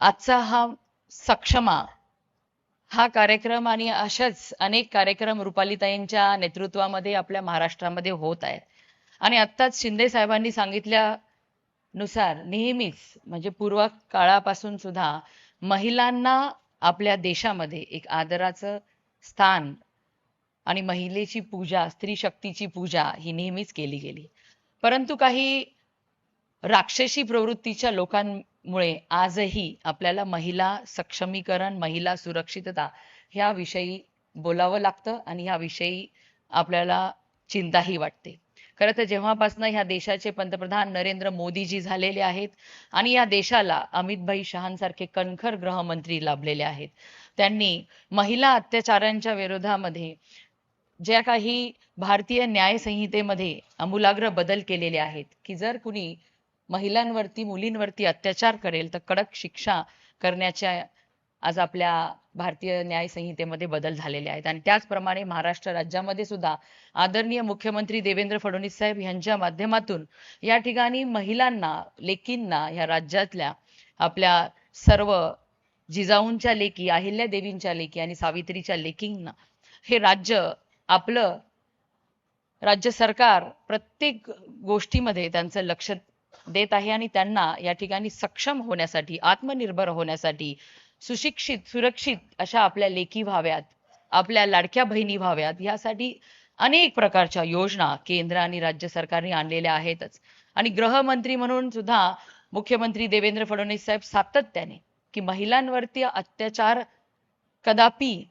आजचा हा सक्षमा हा कार्यक्रम आणि अशाच अनेक कार्यक्रम रुपालीताईंच्या नेतृत्वामध्ये आपल्या महाराष्ट्रामध्ये होत आहेत. आणि आत्ताच शिंदे साहेबांनी सांगितल्यानुसार नेहमीच म्हणजे पूर्व काळापासून सुद्धा महिलांना आपल्या देशामध्ये एक आदराचं स्थान आणि महिलेची पूजा स्त्री शक्तीची पूजा ही नेहमीच केली गेली. परंतु काही राक्षसी प्रवृत्तीच्या लोकां मुळे आजही आपल्याला महिला सक्षमीकरण महिला सुरक्षितता ह्याविषयी बोलावं लागतं आणि ह्याविषयी आपल्याला चिंताही वाटते. खरं तर जेव्हापासून ह्या देशाचे पंतप्रधान नरेंद्र मोदीजी झालेले आहेत आणि या देशाला अमितभाई शहांसारखे कणखर गृहमंत्री लाभलेले आहेत त्यांनी महिला अत्याचारांच्या विरोधामध्ये ज्या काही भारतीय न्यायसंहितेमध्ये अमूलाग्र आमूलाग्र बदल केलेले आहेत की जर कुणी महिलांवरती मुलींवरती अत्याचार करेल तर कडक शिक्षा करण्याच्या आज आपल्या भारतीय न्याय संहितेमध्ये बदल झालेले आहेत. आणि त्याचप्रमाणे महाराष्ट्र राज्यामध्ये सुद्धा आदरणीय मुख्यमंत्री देवेंद्र फडणवीस साहेब यांच्या माध्यमातून या ठिकाणी महिलांना लेकींना या राज्यातल्या आपल्या सर्व जिजाऊंच्या लेकी अहिल्या देवींच्या लेकी आणि सावित्रीच्या लेकींना हे राज्य आपलं राज्य सरकार प्रत्येक गोष्टीमध्ये त्यांचं लक्ष देत आहे आणि त्यांना या ठिकाणी सक्षम होण्यासाठी आत्मनिर्भर होण्यासाठी सुशिक्षित सुरक्षित अशा आपल्या लेखी व्हाव्यात आपल्या लाडक्या बहिणी व्हाव्यात यासाठी अनेक प्रकारच्या योजना केंद्र आणि राज्य सरकारने आणलेल्या आहेतच. आणि गृहमंत्री म्हणून सुद्धा मुख्यमंत्री देवेंद्र फडणवीस साहेब सातत्याने की महिलांवरती अत्याचार कदापि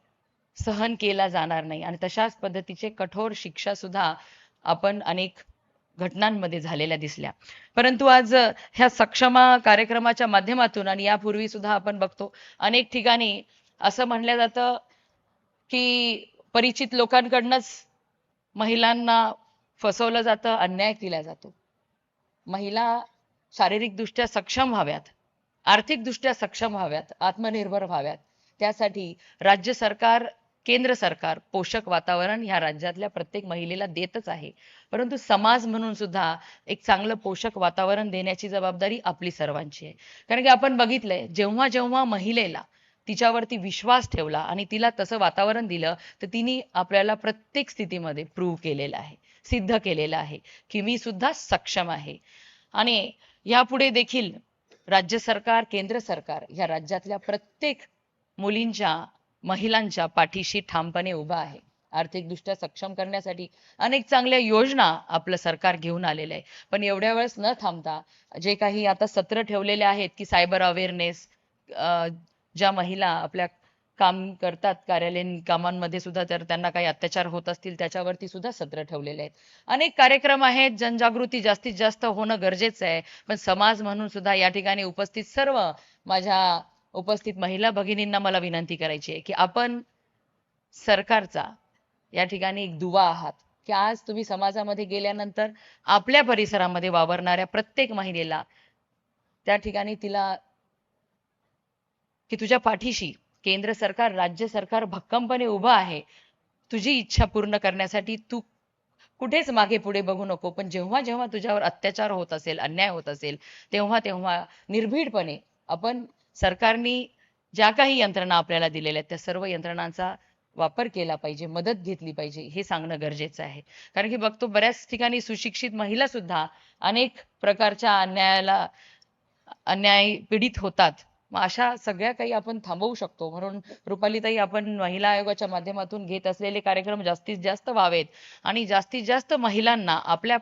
सहन केला जाणार नाही. आणि तशाच पद्धतीचे कठोर शिक्षा सुद्धा आपण अनेक घटनांमध्ये झालेल्या दिसल्या. परंतु आज ह्या सक्षमा कार्यक्रमाच्या माध्यमातून आणि यापूर्वी सुद्धा आपण बघतो अनेक ठिकाणी असं म्हणलं जातं की परिचित लोकांकडनंच महिलांना फसवलं जातं अन्याय केला जातो. महिला शारीरिकदृष्ट्या सक्षम व्हाव्यात आर्थिकदृष्ट्या सक्षम व्हाव्यात आत्मनिर्भर व्हाव्यात. त्यासाठी राज्य सरकार केंद्र सरकार पोषक वातावरण ह्या राज्यातल्या प्रत्येक महिलेला देतच आहे. परंतु समाज म्हणून सुद्धा एक चांगलं पोषक वातावरण देण्याची जबाबदारी आपली सर्वांची आहे. कारण की आपण बघितलंय जेव्हा जेव्हा महिलेला तिच्यावरती विश्वास ठेवला आणि तिला तसं वातावरण दिलं तर तिने आपल्याला प्रत्येक स्थितीमध्ये प्रूव्ह केलेलं आहे सिद्ध केलेलं आहे की मी सुद्धा सक्षम आहे. आणि यापुढे देखील राज्य सरकार केंद्र सरकार या राज्यातल्या प्रत्येक मुलींच्या महिलांच्या पाठीशी ठामपणे उभा आहे. आर्थिकदृष्ट्या सक्षम करण्यासाठी अनेक चांगल्या योजना आपलं सरकार घेऊन आलेलं आहे. पण एवढ्या वेळेस न थांबता जे काही आता सत्र ठेवलेले आहेत की सायबर अवेअरनेस ज्या महिला आपल्या काम करतात कार्यालयीन कामांमध्ये सुद्धा तर त्यांना काही अत्याचार होत असतील त्याच्यावरती सुद्धा सत्र ठेवलेले आहेत. अनेक कार्यक्रम आहेत जनजागृती जास्तीत जास्त होणं गरजेचं आहे. पण समाज म्हणून सुद्धा या ठिकाणी उपस्थित सर्व माझ्या उपस्थित महिला भगिनींना मला विनंती करायची आहे की आपण सरकारचा या ठिकाणी एक दुवा आहात की आज तुम्ही समाजामध्ये गेल्यानंतर आपल्या परिसरामध्ये वावरणाऱ्या प्रत्येक महिलेला त्या ठिकाणी तिला की तुझ्या पाठीशी केंद्र सरकार राज्य सरकार भक्कमपणे उभं आहे तुझी इच्छा पूर्ण करण्यासाठी तू कुठेच मागे पुढे बघू नको पण जेव्हा जेव्हा तुझ्यावर अत्याचार होत असेल अन्याय होत असेल तेव्हा तेव्हा निर्भीडपणे आपण सरकारने ज्या काही यंत्रणा आपल्याला दिलेल्या आहेत त्या सर्व यंत्रणांचा वापर केला पाहिजे मदत घेतली पाहिजे हे सांगणं गरजेचं आहे. कारण की बघतो बऱ्याच ठिकाणी सुशिक्षित महिला सुद्धा अनेक प्रकारच्या अन्यायाला अन्याय पीडित होतात. मग अशा सगळ्या काही आपण थांबवू शकतो. म्हणून रुपालीताई आपण महिला आयोगाच्या माध्यमातून घेत असलेले कार्यक्रम जास्तीत जास्त व्हावेत. आणि जास्तीत जास्त महिलांना आपल्या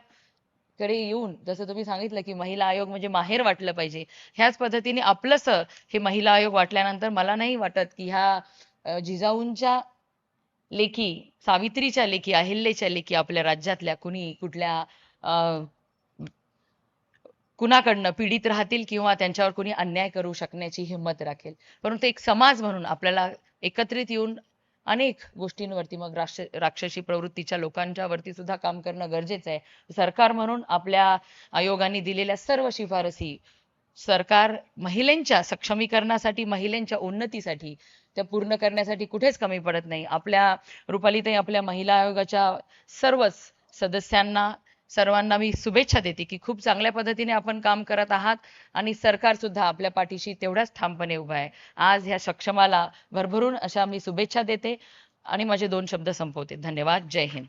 कडे येऊन जसं तुम्ही सांगितलं की महिला आयोग म्हणजे माहेर वाटलं पाहिजे. ह्याच पद्धतीने आपलंस हे महिला आयोग वाटल्यानंतर मला नाही वाटत की ह्या जिजाऊंच्या लेखी सावित्रीच्या लेखी अहिल्याच्या लेखी आपल्या राज्यातल्या कुणी कुठल्या कुणाकडनं पीडित राहतील किंवा त्यांच्यावर कुणी अन्याय करू शकण्याची हिंमत राखेल. परंतु एक समाज म्हणून आपल्याला एकत्रित येऊन अनेक गोष्टींवरती मग राक्ष राक्षसी प्रवृत्तीच्या लोकांच्या वरती सुद्धा काम करणं गरजेचं आहे. सरकार म्हणून आपल्या आयोगाने दिलेल्या सर्व शिफारसी सरकार महिलांच्या सक्षमीकरणासाठी महिलांच्या उन्नतीसाठी त्या पूर्ण करण्यासाठी कुठेच कमी पडत नाही. आपल्या रुपालीताई आपल्या महिला आयोगाच्या सर्वच सदस्यांना सर्वांना मी शुभेच्छा देते की खूप चांगल्या पद्धतीने आपण काम करत आहात आणि सरकार सुद्धा आपल्या पाठीशी तेवढ्याच ठामपणे उभा आहे. आज ह्या सक्षमाला भरभरून अशा मी शुभेच्छा देते आणि माझे दोन शब्द संपवते. धन्यवाद. जय हिंद.